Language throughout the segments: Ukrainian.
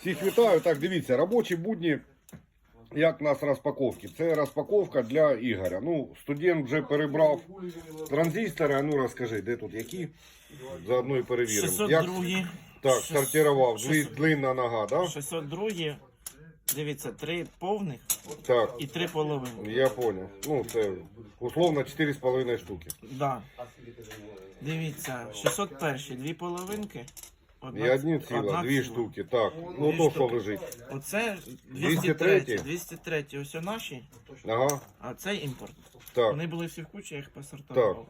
Всіх вітаю. Так, дивіться, робочі будні, як у нас розпаковки. Це розпаковка для Ігоря. Ну, студент вже перебрав транзистори. А ну розкажи, де тут які? Заодно і перевіримо. Як 602. так, сортував. Длинна нога, да? 602. Дивіться, три повних Так, і три половини. я понял. Ну, це условно 4,5 штуки. Да. Дивіться, 601, дві половинки. І одні ціла, одна дві ціла. штуки. Так, ну Дві то що штуки. лежить. Оце 203. 203. 203. Ось наші, Ага, а це імпорт. так. Вони були всі в кучі, я їх посортував.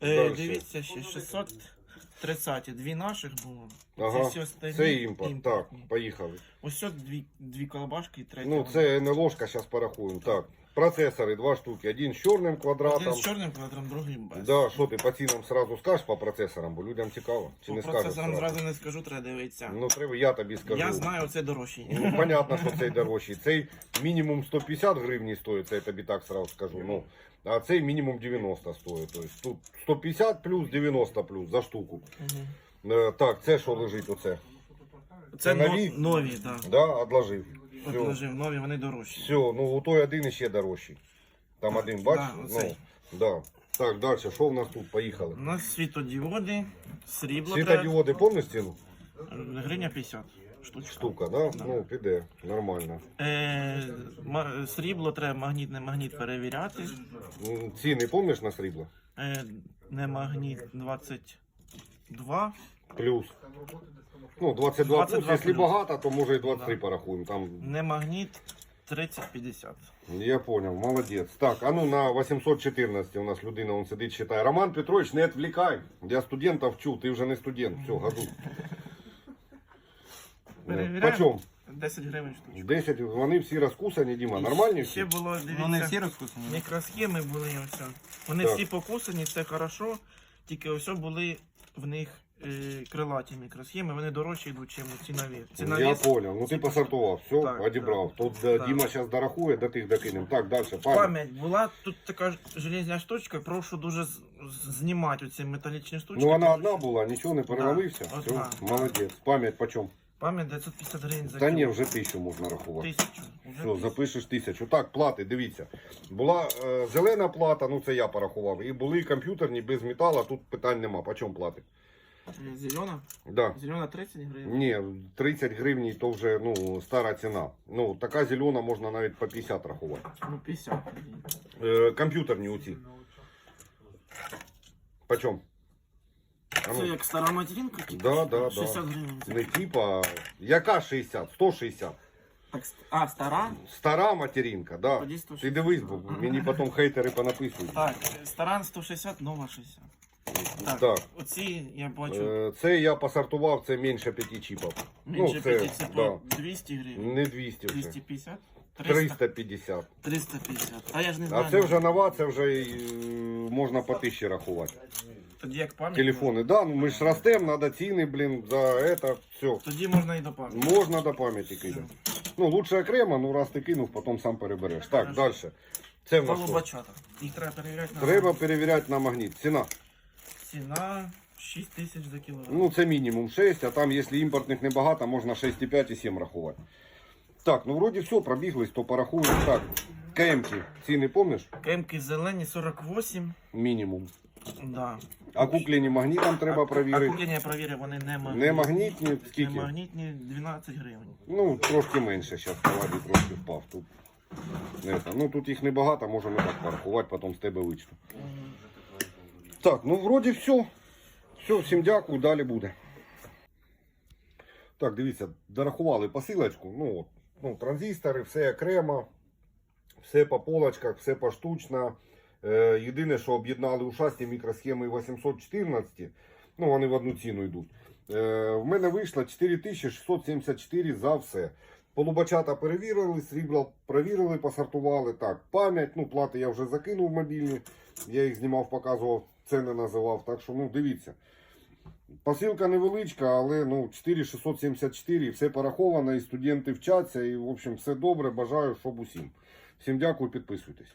Е, Дальше. дивіться, ще 630. Дві наших було. Ага, всі остальні Це імпорт. Так, поїхали. Ось от дві, дві колбашки і третя. Ну, це не ложка, зараз порахуємо. Так, процесори, два штуки. Один з чорним квадратом. Один з чорним квадратом, другий без. Да, що ти по цінам сразу скажеш по процесорам, бо людям цікаво. Чи По не скажеш? процесорам зразу? зразу не скажу, треба дивитися. Ну, треба, я тобі скажу. Я знаю, це дорожчий. Ну, понятно, що цей дорожчий. Цей мінімум 150 гривень стоїть, це я тобі так сразу скажу. Ну, а цей мінімум 90 стоїть. Тобто тут 150 плюс 90 плюс за штуку. Мгм. Е, так, це що лежить оце? Це нові? нові, нові так. Да, одложив. Все, Отложив, нові, вони дорожчі. все, ну у той один іще дорожчий. Там один, бачиш? Да, ну, оцей. да. Так, далі, що в нас тут? Поїхали. У нас світодіоди, срібло Світодіоди ціну? треба. Гривня 50 штучка. Штука, да? Ну, піде, нормально. Е, ма- срібло треба магніт, не магніт перевіряти. М, Ціни помниш на срібло? Е, не магніт 22. Плюс. Ну, 22 плюс, 22 якщо плюс. багато, то може і 23 порахуємо. Там, Не магніт 30-50. я понял, молодець. Так, а ну на 814 у нас людина он сидить, читає. Роман Петрович, не відвлікай. Я студента вчу, ти вже не студент. Все, газу. Перевіряємо. Почем? 10 гривень штучка. 10, вони всі розкусані, Діма, нормальні Ще всі? було, дивіться, Ну не всі розкусані. мікросхеми були ось. Вони Так. всі покусані, це хорошо. Тільки ось були в них е, крилаті мікросхеми, вони дорожчі йдуть, чим цінові. Цінові Я понял. Ну ти посортував, все, Так, одібрав. Тут е, Так. Діма зараз дорахує, до тих докинемо. Так, далі, пам'ять. пам'ять була тут така ж железна штучка, прошу дуже з- з- знімати оці металічні штучки. Ну вона тому одна що була, нічого не перевалився. Да, Все, одна. молодець. Пам'ять почем? Пам'ять 950 гривень за Та ні, кіло. вже тисячу можна рахувати. Тисячу. Все, тисячу. запишеш тисячу. Так, плати, дивіться. Була е, зелена плата, ну це я порахував. І були комп'ютерні без металу, тут питань нема. По чому плати? Е, Зелена? Да. Зелена 30 гривень. Ні, 30 гривень то вже ну, стара ціна. Ну, така зелена можна навіть по 50 рахувати. Ну 50 гривень. Е, комп'ютерні оці. По чому? Ну, Це як стара материнка? типу, Да, да, 60 да. гривень. Не типа, яка 60? 160. Так, ст- а, стара? Стара материнка, да. Тоді 160. Ти дивись, бо мені потім хейтери понаписують. Так, стара 160, нова 60. Так, Так. оці я бачу Е, Це я посортував, це менше 5 чіпів. менше ну, це, 5, це по 200 гривень. Не 200 вже. 250? 300? 350. 350. А я ж не знаю. А це вже нова, це вже е, можна по тисячі рахувати. Тоді як пам'ять. Телефони, да, ну ми ж ростем, треба ціни, блін, за это, все. Тоді можна і до пам'яті. Можна до пам'яті кинути. Ну, лучше окремо, ну раз ти кинув, потім сам перебереш. Так, далі. Це в нас що? Їх треба перевіряти на Треба перевіряти на магніт. Ціна. ціна 6 тисяч за кілограм. Ну, це мінімум 6, а там, якщо імпортних небагато, можна 6,5 і 7 рахувати. Так, ну вроді все, пробіглись, то порахуємо. Так, КМки, ціни помниш? Кемки зелені 48. Мінімум. Да. А куклені магнітом треба А перевірити. куплення я перевірив, вони не магнітні. Не магнітні, Не магнітні 12 гривень. Ну, трошки менше, зараз поваді трошки впав тут. Не. Ну тут їх небагато, можемо і так порахувати, потім з тебе вичту. Так, ну вроді все. Все, всім дякую, далі буде. Так, дивіться, дорахували посилочку. Ну, от, ну, транзистори, все окремо, все по полочках, все поштучно. Е, єдине, що об'єднали ушасті мікросхеми 814, ну вони в одну ціну йдуть. Е, в мене вийшло 4674 за все. Полубачата перевірили, срібло перевірили, посортували. Так, пам'ять, ну плати я вже закинув мобільні. Я їх знімав, показував, ціни називав. Так що ну дивіться. Посилка невеличка, але ну 4674, все пораховано, і студенти вчаться, і в общем все добре. Бажаю, щоб усім. Всім дякую, підписуйтесь.